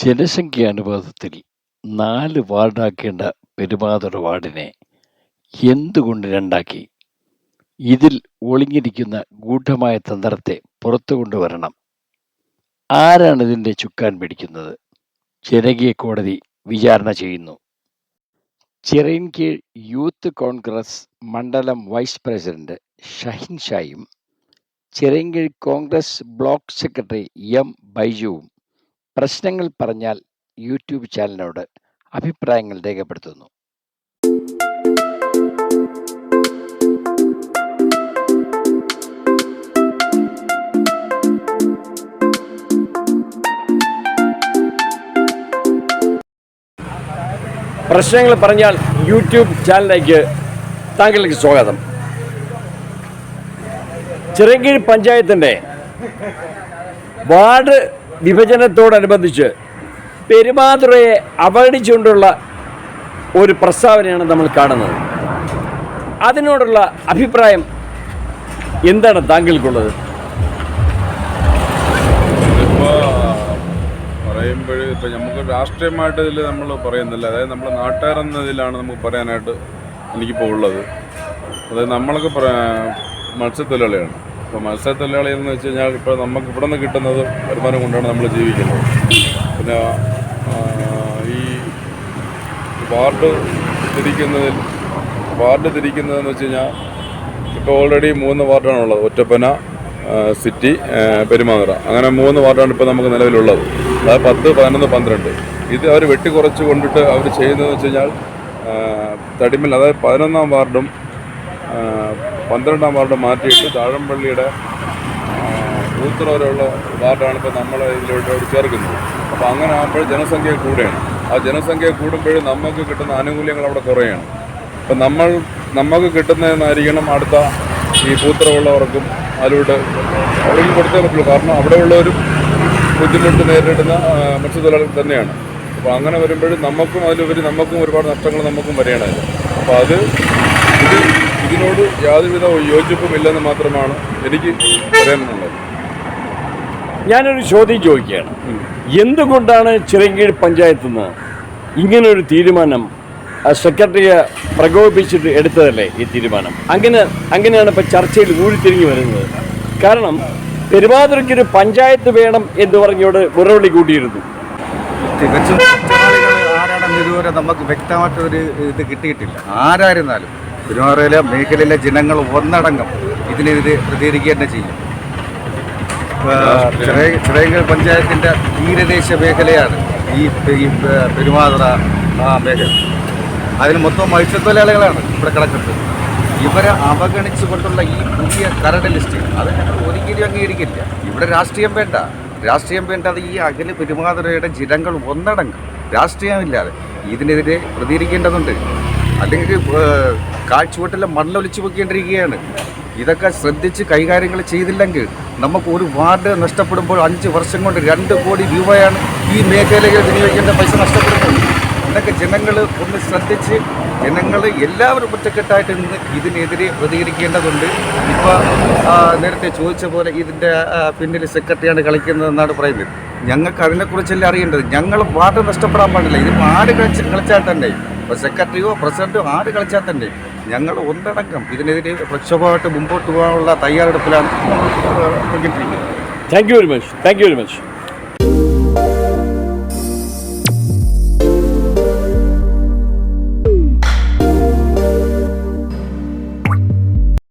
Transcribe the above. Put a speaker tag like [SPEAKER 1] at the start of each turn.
[SPEAKER 1] ജനസംഖ്യ അനുപാതത്തിൽ നാല് വാർഡാക്കേണ്ട പെരുമാതുറ വാർഡിനെ എന്തുകൊണ്ട് രണ്ടാക്കി? ഇതിൽ ഒളിഞ്ഞിരിക്കുന്ന ഗൂഢമായ തന്ത്രത്തെ പുറത്തു കൊണ്ടുവരണം. ആരാണ് ഇതിന്റെ ചുക്കാൻ പിടിക്കുന്നത്? ജനകീയ കോടതി വിചാരണ ചെയ്യുന്നു. ചിറയിൻകീഴ് യൂത്ത് കോൺഗ്രസ് മണ്ഡലം വൈസ് പ്രസിഡന്റ് ഷഹിൻ ഷായും Chirayinkeezh Congress block secretary M ബൈജുവും പ്രശ്നങ്ങൾ പറഞ്ഞാൽ യൂട്യൂബ് ചാനലിനോട് അഭിപ്രായങ്ങൾ രേഖപ്പെടുത്തുന്നു.
[SPEAKER 2] പ്രശ്നങ്ങൾ പറഞ്ഞാൽ യൂട്യൂബ് ചാനലിലേക്ക് താങ്കൾക്ക് സ്വാഗതം. ചിറങ്കീഴ് പഞ്ചായത്തിന്റെ വാർഡ് വിഭജനത്തോടനുബന്ധിച്ച് പെരുമാതുറയെ അവഗണിച്ചുകൊണ്ടുള്ള ഒരു പ്രസ്താവനയാണ് നമ്മൾ കാണുന്നത്. അതിനോടുള്ള അഭിപ്രായം എന്താണ് താങ്കൾക്കുള്ളത്?
[SPEAKER 3] പറയുമ്പോഴേ ഇപ്പൊ നമുക്ക് രാഷ്ട്രീയമായിട്ട് ഇതിൽ നമ്മൾ പറയുന്നില്ല. അതായത് നമ്മൾ നാട്ടുകാരെന്നതിലാണ് നമുക്ക് പറയാനായിട്ട് എനിക്കിപ്പോൾ ഉള്ളത്. അതായത് നമ്മളൊക്കെ മത്സ്യത്തൊഴിലാളിയാണ് ഇപ്പോൾ മത്സ്യത്തൊഴിലാളി എന്ന് വെച്ച് കഴിഞ്ഞാൽ ഇപ്പോൾ നമുക്ക് ഇവിടെ നിന്ന് കിട്ടുന്നത് വരുമാനം കൊണ്ടാണ് നമ്മൾ ജീവിക്കുന്നത്. പിന്നെ ഈ വാർഡ് തിരിക്കുന്നതിൽ വാർഡ് തിരിക്കുന്നതെന്ന് വെച്ച് കഴിഞ്ഞാൽ ഇപ്പോൾ ഓൾറെഡി മൂന്ന് വാർഡാണുള്ളത് ഒറ്റപ്പന സിറ്റി പെരുമാതുറ അങ്ങനെ മൂന്ന് വാർഡാണ് ഇപ്പോൾ നമുക്ക് നിലവിലുള്ളത്. അതായത് പത്ത് പതിനൊന്ന് പന്ത്രണ്ട്. ഇത് അവർ വെട്ടിക്കുറച്ച് കൊണ്ടിട്ട് അവർ ചെയ്യുന്നതെന്ന് വെച്ച് കഴിഞ്ഞാൽ തടിമൽ അതായത് പതിനൊന്നാം വാർഡും പന്ത്രണ്ടാം വാർഡ് മാറ്റിയിട്ട് താഴമ്പള്ളിയുടെ ഊത്തറ വരെയുള്ള വാർഡാണ് ഇപ്പോൾ നമ്മൾ ഇതിലോട്ട് ചേർക്കുന്നത്. അപ്പോൾ അങ്ങനെ ആകുമ്പോൾ ജനസംഖ്യ കൂടുകയാണ്. ആ ജനസംഖ്യ കൂടുമ്പോഴും നമുക്ക് കിട്ടുന്ന ആനുകൂല്യങ്ങൾ അവിടെ കുറയാണ്. അപ്പം നമ്മൾ നമുക്ക് കിട്ടുന്നതെന്നായിരിക്കണം അടുത്ത ഈ പൂത്തറമുള്ളവർക്കും അതിലൂടെ അവർക്ക് കൊടുത്തേ പറ്റുള്ളൂ. കാരണം അവിടെ ഉള്ളവരും ബുദ്ധിമുട്ട് നേരിടുന്ന മത്സ്യത്തൊഴിലാളികൾ തന്നെയാണ്. അപ്പോൾ അങ്ങനെ വരുമ്പോഴും നമുക്കും അതിലുപരി നമുക്കും ഒരുപാട് നഷ്ടങ്ങൾ നമുക്കും വരികയാണ്. അപ്പോൾ അത് ഇത് ഇതിനോട് യാതൊരുവിധ യോജിപ്പും ഇല്ലെന്ന് മാത്രമാണ് എനിക്ക് പറയാനുള്ളത്.
[SPEAKER 2] ഞാനൊരു ചോദ്യം ചോദിക്കുകയാണ്. എന്തുകൊണ്ടാണ് ചിറങ്കീഴ് പഞ്ചായത്ത് നിന്ന് ഇങ്ങനൊരു തീരുമാനം സെക്രട്ടറിയെ പ്രകോപിപ്പിച്ചിട്ട് എടുത്തതല്ലേ ഈ തീരുമാനം? അങ്ങനെ അങ്ങനെയാണ് ഇപ്പോൾ ചർച്ചയിൽ ഊഴിത്തിരിഞ്ഞു വരുന്നത്. കാരണം പെരുമാതുരയ്ക്കൊരു പഞ്ചായത്ത് വേണം എന്ന് പറഞ്ഞോട് മുറവിളി കൂട്ടിയിരുന്നു.
[SPEAKER 4] തികച്ചും ആരാണെന്ന് ഇതുവരെ നമുക്ക് വ്യക്തമായിട്ടൊരു ഇത് കിട്ടിയിട്ടില്ല. ആരായിരുന്നാലും. തിരുവാറയിലെ മേഖലയിലെ ജനങ്ങൾ ഒന്നടങ്കം ഇതിനെതിരെ പ്രതികരിക്കുക തന്നെ ചെയ്യും. ചിറയങ്കൽ പഞ്ചായത്തിന്റെ തീരദേശ മേഖലയാണ് ഈ പെരുമാതറ മേഖല. അതിൽ മൊത്തം മത്സ്യത്തൊഴിലാളികളാണ് ഇവിടെ കിടക്കുന്നത്. ഇവരെ അവഗണിച്ചുകൊണ്ടുള്ള ഈ പുതിയ കരട് ലിസ്റ്റ് അത് ഞങ്ങൾ ഒരിക്കലും അംഗീകരിക്കില്ല. ഇവിടെ രാഷ്ട്രീയം വേണ്ട. രാഷ്ട്രീയം വേണ്ടത് ഈ അകൽ പെരുമാതുരയുടെ ജനങ്ങൾ ഒന്നടങ്കം. രാഷ്ട്രീയമില്ലാതെ ഇതിനെതിരെ പ്രതികരിക്കേണ്ടതുണ്ട്. അല്ലെങ്കിൽ കാഴ്ചവട്ടെല്ലാം കാഴ്ചവട്ടിലെ മണ്ണൊലിച്ചു വെക്കേണ്ടിരിക്കുകയാണ് ഇതൊക്കെ ശ്രദ്ധിച്ച് കൈകാര്യങ്ങൾ ചെയ്തില്ലെങ്കിൽ നമുക്ക് ഒരു വാർഡ് നഷ്ടപ്പെടുമ്പോൾ അഞ്ച് വർഷം കൊണ്ട് രണ്ട് കോടി രൂപയാണ് ഈ മേഖലയിൽ വിനിയോഗിക്കേണ്ട പൈസ നഷ്ടപ്പെടുന്നത്. ഇതൊക്കെ ജനങ്ങൾ ഒന്ന് ശ്രദ്ധിച്ച് ജനങ്ങൾ എല്ലാവരും ഒറ്റക്കെട്ടായിട്ട് നിന്ന് ഇതിനെതിരെ പ്രതികരിക്കേണ്ടതുണ്ട്. ഇപ്പോൾ നേരത്തെ ചോദിച്ച പോലെ ഇതിന്റെ പിന്നിൽ സെക്രട്ടറിയാണ് കളിക്കുന്നതെന്നാണ് പറയുന്നത്. ഞങ്ങൾക്ക് അതിനെക്കുറിച്ചല്ലേ അറിയേണ്ടത്? ഞങ്ങൾ വാർഡ് നഷ്ടപ്പെടാൻ പാടില്ല. ഇതിപ്പോൾ ആര് കളിച്ച് കളിച്ചാൽ തന്നെ ഇപ്പോൾ സെക്രട്ടറിയോ പ്രസിഡന്റോ ആര് കളിച്ചാൽ തന്നെ ഞങ്ങൾ ഒന്നടങ്കം ഇതിനെതിരെ പ്രക്ഷോഭമായിട്ട് മുമ്പോട്ട് പോകാനുള്ള തയ്യാറെടുപ്പിലാണ്
[SPEAKER 2] thank you very much thank you very much